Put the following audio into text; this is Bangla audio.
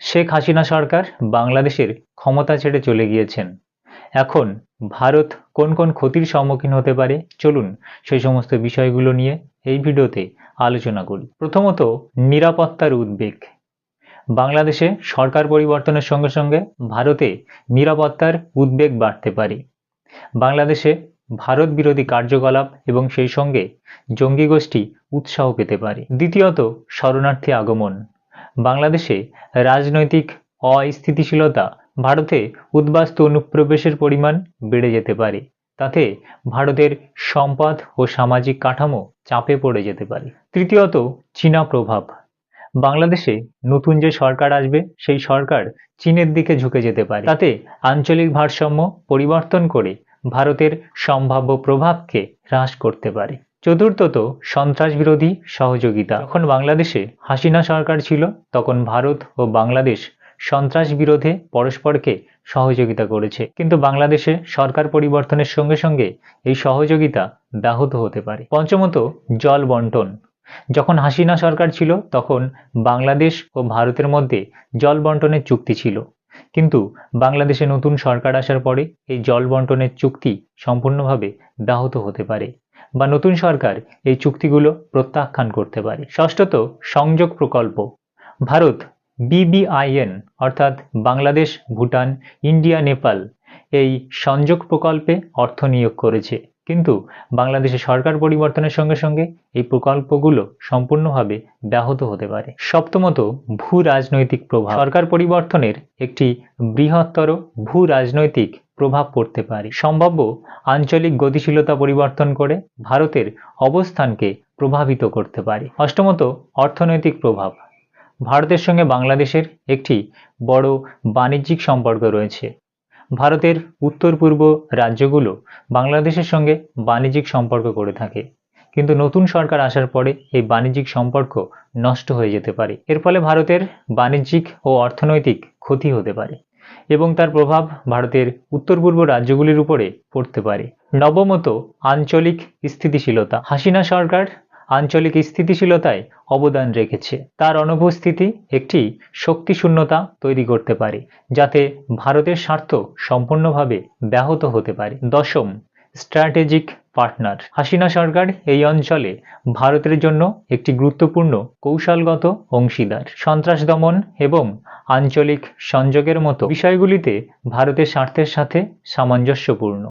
শেখ হাসিনা সরকার বাংলাদেশের ক্ষমতা ছেড়ে চলে গিয়েছেন। এখন ভারত কোন কোন ক্ষতির সম্মুখীন হতে পারে? চলুন সেই সমস্ত বিষয়গুলো নিয়ে এই ভিডিওতে আলোচনা করি। প্রথমত, নিরাপত্তার উদ্বেগ। বাংলাদেশে সরকার পরিবর্তনের সঙ্গে সঙ্গে ভারতে নিরাপত্তার উদ্বেগ বাড়তে পারে। বাংলাদেশে ভারত বিরোধী কার্যকলাপ এবং সেই সঙ্গে জঙ্গি গোষ্ঠী উৎসাহ পেতে পারে। দ্বিতীয়ত, শরণার্থী আগমন। বাংলাদেশে রাজনৈতিক অস্থিতিশীলতা ভারতে উদ্বাস্তু অনুপ্রবেশের পরিমাণ বেড়ে যেতে পারে। তাতে ভারতের সম্পদ ও সামাজিক কাঠামো চাপে পড়ে যেতে পারে। তৃতীয়ত, চীনা প্রভাব। বাংলাদেশে নতুন যে সরকার আসবে, সেই সরকার চীনের দিকে ঝুঁকে যেতে পারে। তাতে আঞ্চলিক ভারসাম্য পরিবর্তন করে ভারতের সম্ভাব্য প্রভাবকে হ্রাস করতে পারে। চতুর্থত সন্ত্রাস বিরোধী সহযোগিতা। যখন বাংলাদেশে হাসিনা সরকার ছিল, তখন ভারত ও বাংলাদেশ সন্ত্রাস বিরোধে পরস্পরকে সহযোগিতা করেছে। কিন্তু বাংলাদেশে সরকার পরিবর্তনের সঙ্গে সঙ্গে এই সহযোগিতা ব্যাহত হতে পারে। পঞ্চমত জল বন্টন। যখন হাসিনা সরকার ছিল, তখন বাংলাদেশ ও ভারতের মধ্যে জল বন্টনের চুক্তি ছিল। কিন্তু বাংলাদেশে নতুন সরকার আসার পরে এই জল বন্টনের চুক্তি সম্পূর্ণভাবে ব্যাহত হতে পারে। বা নতুন সরকার এই চুক্তিগুলো প্রত্যাখ্যান করতে পারে। ষষ্ঠত, সংযোগ প্রকল্প। ভারত বিবিআইএন অর্থাৎ বাংলাদেশ, ভুটান, ইন্ডিয়া, নেপাল এই সংযোগ প্রকল্পে অর্থ নিয়োগ করেছে। কিন্তু বাংলাদেশে সরকার পরিবর্তনের সঙ্গে সঙ্গে এই প্রকল্পগুলো সম্পূর্ণভাবে ব্যাহত হতে পারে। সপ্তমত ভূ রাজনৈতিক প্রভাব। সরকার পরিবর্তনের একটি বৃহত্তর ভূ রাজনৈতিক প্রভাব পড়তে পারে। সম্ভাব্য আঞ্চলিক গতিশীলতা পরিবর্তন করে ভারতের অবস্থানকে প্রভাবিত করতে পারে। অষ্টমত, অর্থনৈতিক প্রভাব। ভারতের সঙ্গে বাংলাদেশের একটি বড় বাণিজ্যিক সম্পর্ক রয়েছে। ভারতের উত্তর পূর্ব রাজ্যগুলো বাংলাদেশের সঙ্গে বাণিজ্যিক সম্পর্ক করে থাকে। কিন্তু নতুন সরকার আসার পরে এই বাণিজ্যিক সম্পর্ক নষ্ট হয়ে যেতে পারে। এর ফলে ভারতের বাণিজ্যিক ও অর্থনৈতিক ক্ষতি হতে পারে। এবং তার প্রভাব ভারতের উত্তর পূর্ব রাজ্যগুলির উপরে পড়তে পারে। নবমত, আঞ্চলিক স্থিতিশীলতা। হাসিনা সরকার আঞ্চলিক স্থিতিশীলতায় অবদান রেখেছে। তার অনুপস্থিতি একটি শক্তিশূন্যতা তৈরি করতে পারে, যাতে ভারতের স্বার্থ সম্পূর্ণভাবে ব্যাহত হতে পারে। দশম, স্ট্র্যাটেজিক পার্টনার। হাসিনা সরকার এই অঞ্চলে ভারতের জন্য একটি গুরুত্বপূর্ণ কৌশলগত অংশীদার। সন্ত্রাস দমন এবং আঞ্চলিক সংযোগের মতো বিষয়গুলিতে ভারতের স্বার্থের সাথে সামঞ্জস্যপূর্ণ।